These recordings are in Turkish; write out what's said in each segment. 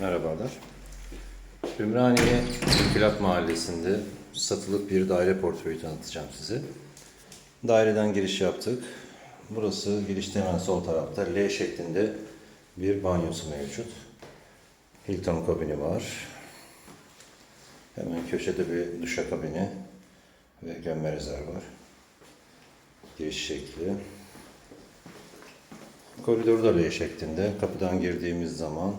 Merhabalar. Ümraniye İnkılap Mahallesi'nde satılık bir daire portföyü tanıtacağım size. Daireden giriş yaptık. Burası girişte hemen sol tarafta L şeklinde bir banyosu mevcut. Hilton kabini var. Hemen köşede bir duşakabini ve gömme rezervuar. Giriş şekli. Koridoru da L şeklinde. Kapıdan girdiğimiz zaman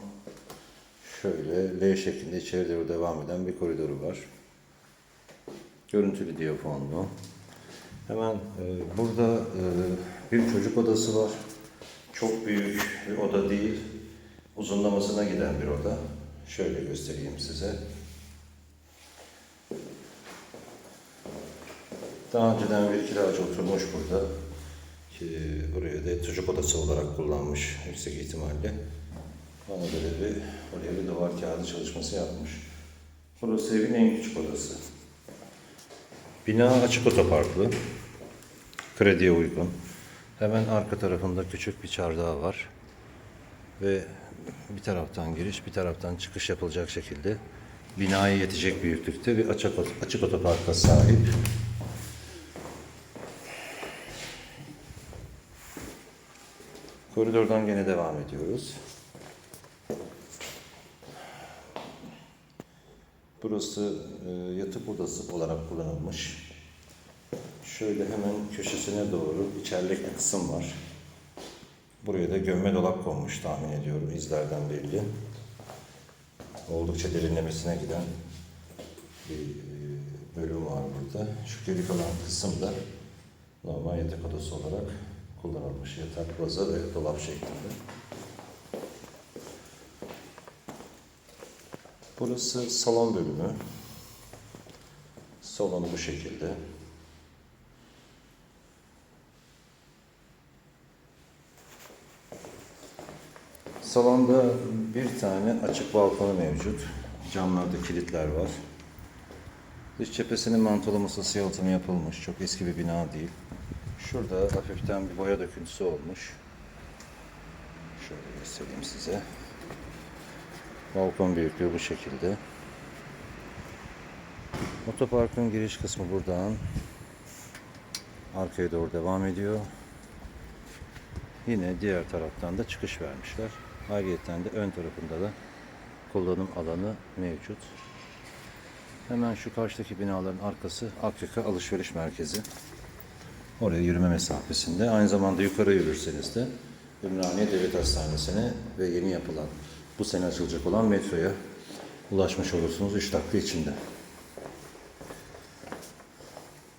şöyle L şeklinde içeri doğru devam eden bir koridoru var. Görüntülü diyafonlu. Hemen e, burada e, bir çocuk odası var. Çok büyük bir oda değil. Uzunlamasına giden bir oda. Şöyle göstereyim size. Daha önceden bir kiracı oturmuş burada. Ki buraya da çocuk odası olarak kullanmış yüksek ihtimalle. Ona göre bir oraya bir duvar kağıdı çalışması yapmış. Burası evin en küçük odası. Bina açık otoparklı. Krediye uygun. Hemen arka tarafında küçük bir çardağı var. Ve bir taraftan giriş, bir taraftan çıkış yapılacak şekilde binaya yetecek büyüklükte bir açık, açık otoparka sahip. Koridordan gene devam ediyoruz. Burası e, yatıp odası olarak kullanılmış. Şöyle hemen köşesine doğru içerlik bir kısım var. Buraya da gömme dolap konmuş tahmin ediyorum izlerden belli. Oldukça derinlemesine giden bir e, bölüm var burada. Şu geri kalan kısım da normal yatak odası olarak kullanılmış. Yatak, baza ve dolap şeklinde. Burası salon bölümü. Salonu bu şekilde. Salonda bir tane açık balkonu mevcut. Camlarda kilitler var. Dış cephesinin mantolu masası yalıtımı yapılmış. Çok eski bir bina değil. Şurada hafiften bir boya döküntüsü olmuş. Şöyle göstereyim size. Balkon büyüklüğü bu şekilde. Otoparkın giriş kısmı buradan arkaya doğru devam ediyor. Yine diğer taraftan da çıkış vermişler. Ayrıyeten de ön tarafında da kullanım alanı mevcut. Hemen şu karşıdaki binaların arkası Akyaka Alışveriş Merkezi. Oraya yürüme mesafesinde. Aynı zamanda yukarı yürürseniz de Ümraniye Devlet Hastanesi'ne ve yeni yapılan, bu sene açılacak olan metroya ulaşmış olursunuz 3 dakika içinde.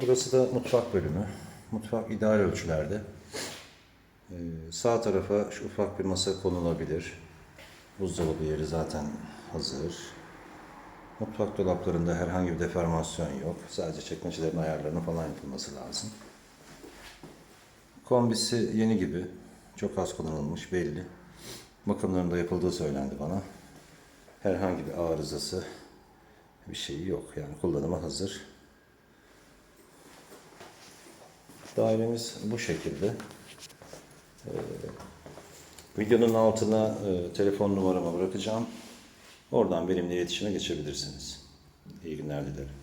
Burası da mutfak bölümü. Mutfak ideal ölçülerde. Ee, sağ tarafa şu ufak bir masa konulabilir. Buzdolabı yeri zaten hazır. Mutfak dolaplarında herhangi bir deformasyon yok. Sadece çekmecelerin ayarlarının falan yapılması lazım. Kombisi yeni gibi. Çok az kullanılmış belli. Bakımlarında yapıldığı söylendi bana. Herhangi bir arızası bir şeyi yok. Yani kullanıma hazır. Dairemiz bu şekilde. Ee, videonun altına e, telefon numaramı bırakacağım. Oradan benimle iletişime geçebilirsiniz. İyi günler dilerim.